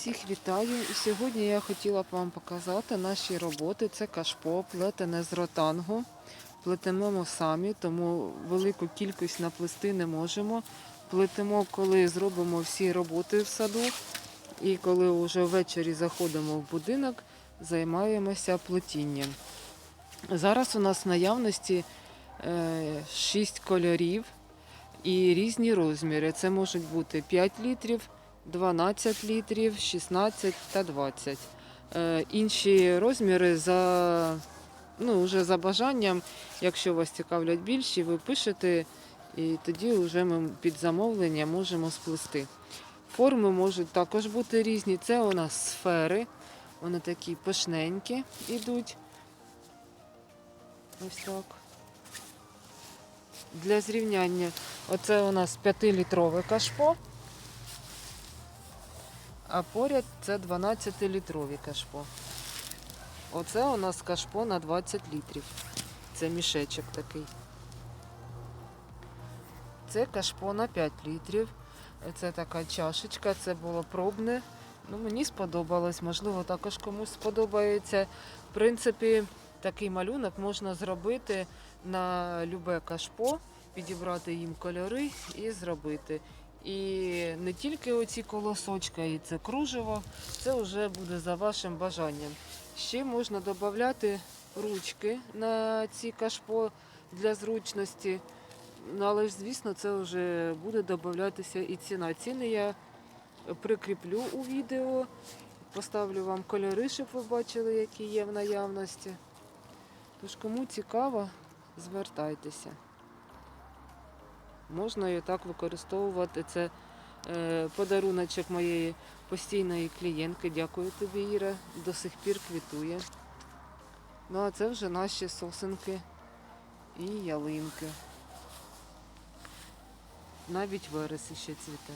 Всіх вітаю. І сьогодні я хотіла б вам показати наші роботи. Це кашпо, плетене з ротангу. Плетемо самі, тому велику кількість наплести не можемо. Плетемо, коли зробимо всі роботи в саду. І коли вже ввечері заходимо в будинок, займаємося плетінням. Зараз у нас в наявності 6 кольорів і різні розміри. Це можуть бути 5 літрів, 12 літрів, 16 та 20. Е, Інші розміри за, ну, вже за бажанням, якщо вас цікавлять більші, ви пишете, і тоді вже ми під замовлення можемо сплести. Форми можуть також бути різні. Це у нас сфери, вони такі пишненькі йдуть. Ось так. Для зрівняння, оце у нас 5-літрове кашпо, а поряд це 12-літрові кашпо. Оце у нас кашпо на 20 літрів. Це мішечок такий. Це кашпо на 5 літрів. Це така чашечка, це було пробне. Ну, мені сподобалось, можливо, також комусь сподобається. В принципі, такий малюнок можна зробити на любе кашпо, підібрати їм кольори і зробити. І не тільки оці колосочка, і це кружево, це вже буде за вашим бажанням. Ще можна додати ручки на ці кашпо для зручності. Ну, але ж, звісно, це вже буде додатися і ціна. Ціни я прикріплю у відео, поставлю вам кольори, щоб ви бачили, які є в наявності. Тож, кому цікаво, звертайтеся. Можна і так використовувати. Це е, подаруночок моєї постійної клієнтки. Дякую тобі, Іра. До сих пір квітує. Ну, а це вже наші сосенки і ялинки. Навіть верес ще цвіте.